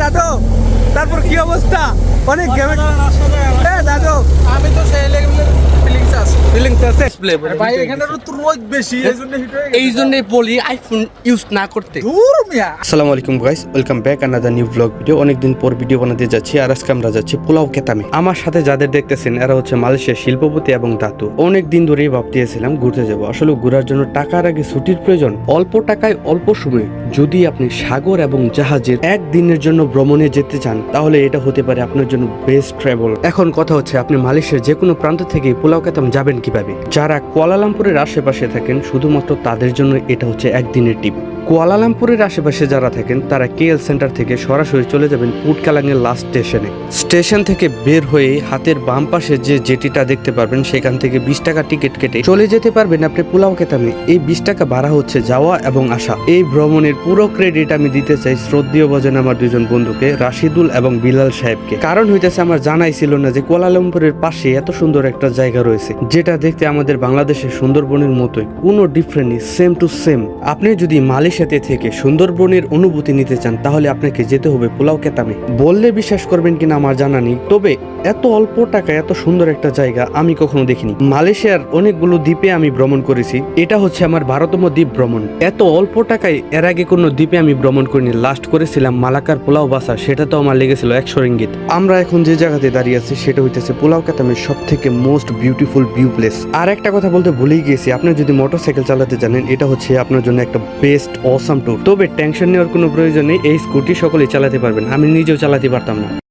দাদু তারপর কি অবস্থা? অনেক গেমে হ্যাঁ দাদু। আমি তো সেই লেভেলের ফিলিংস আছে ফিলিংস আছে ভাই এখানে তো রোদ বেশি এই জন্য হিট হয়ে এই জন্যই বলি আইফোন ইউজ না করতে। দূর মিয়া। আসসালামু আলাইকুম guys welcome back another new blog video অনেকদিন পর ভিডিও বানাতে যাচ্ছি আর আজকে আমরা যাচ্ছি পোলাও কেতামে। আমার সাথে যাদের দেখতেছেন এরা হচ্ছে মালয়েশিয়ার শিল্পপতি এবং ধাতু অনেক দিন ধরেই ভাবতেছিলাম ঘুরতে যাব। আসলে ঘোরার জন্য টাকার আগে ছুটির প্রয়োজন অল্প টাকায় অল্প সময়ে যদি আপনি সাগর এবং জাহাজের একদিনের জন্য ভ্রমণে যেতে চান তাহলে এটা হতে পারে আপনার জন্য বেস্ট ট্রাভেল এখন কথা হচ্ছে আপনি মালয়েশিয়ার যে কোনো প্রান্ত থেকে পোলাও কেতাম যাবেন কীভাবে? যারা কোয়ালালামপুরের আশেপাশে থাকেন শুধুমাত্র তাদের জন্য এটা হচ্ছে একদিনের টিপ। কুয়ালালামপুরের আশেপাশে যারা থাকেন, তারা কেএল সেন্টার থেকে সরাসরি চলে যাবেন পুটকালাঙের লাস্ট স্টেশনে স্টেশন থেকে বের হয়ে হাতের বাম পাশে যে জেটিটা দেখতে পারবেন, সেখান থেকে বিশ টাকা টিকিট কেটে চলে যেতে পারবেন আপনি পোলাও কেতামে। এই বিশ টাকা ভাড়া হচ্ছে যাওয়া এবং আসা। এই ভ্রমণের পুরো ক্রেডিট আমি দিতে চাই শ্রদ্ধীয় ভজন আমার দুজন বন্ধুকে, রাশিদুল এবং বিলাল সাহেবকে। কারণ হইতেছে আমার জানাই ছিল না যে কুয়ালালামপুরের পাশে এত সুন্দর একটা জায়গা রয়েছে, যেটা দেখতে আমাদের বাংলাদেশের সুন্দরবনের মতোই। কোনো ডিফারেন্ট নেই সেম টু সেম আপনি যদি মালয়েশিয়াতে থেকে সুন্দরবনের অনুভূতি নিতে চান, তাহলে আপনাকে যেতে হবে পোলাও কেতামে। বললে বিশ্বাস করবেন কিনা আমার জানা নেই, তবে এত অল্প টাকা এত সুন্দর একটা জায়গা আমি কখনো দেখিনি। মালয়েশিয়ার অনেকগুলো দ্বীপে আমি ভ্রমণ করেছি, এটা হচ্ছে আমার ভারতম দ্বীপ ভ্রমণ। এত অল্প টাকায় এর আগে কোনো দ্বীপে আমি ভ্রমণ করিনি লাস্ট করেছিলাম মালাকার পোলাও বাসা সেটা তো আমার লেগেছিল একশো রিঙ্গিত। আমরা এখন যে জায়গাতে দাঁড়িয়ে আছি, সেটা হইতেছে পোলাও কেতামের সব থেকে মোস্ট বিউটিফুল ভিউ প্লেস আর একটা কথা বলতে ভুলেই গিয়েছি, আপনি যদি মোটরসাইকেল চালাতে জানেন, এটা হচ্ছে আপনার জন্য একটা বেস্ট অসাম ট্যুর তবে টেনশন নেওয়ার কোনো প্রয়োজন নেই, এই স্কুটি সকলেই চালাতে পারবেন। আমি নিজেও চালাতে পারতাম না।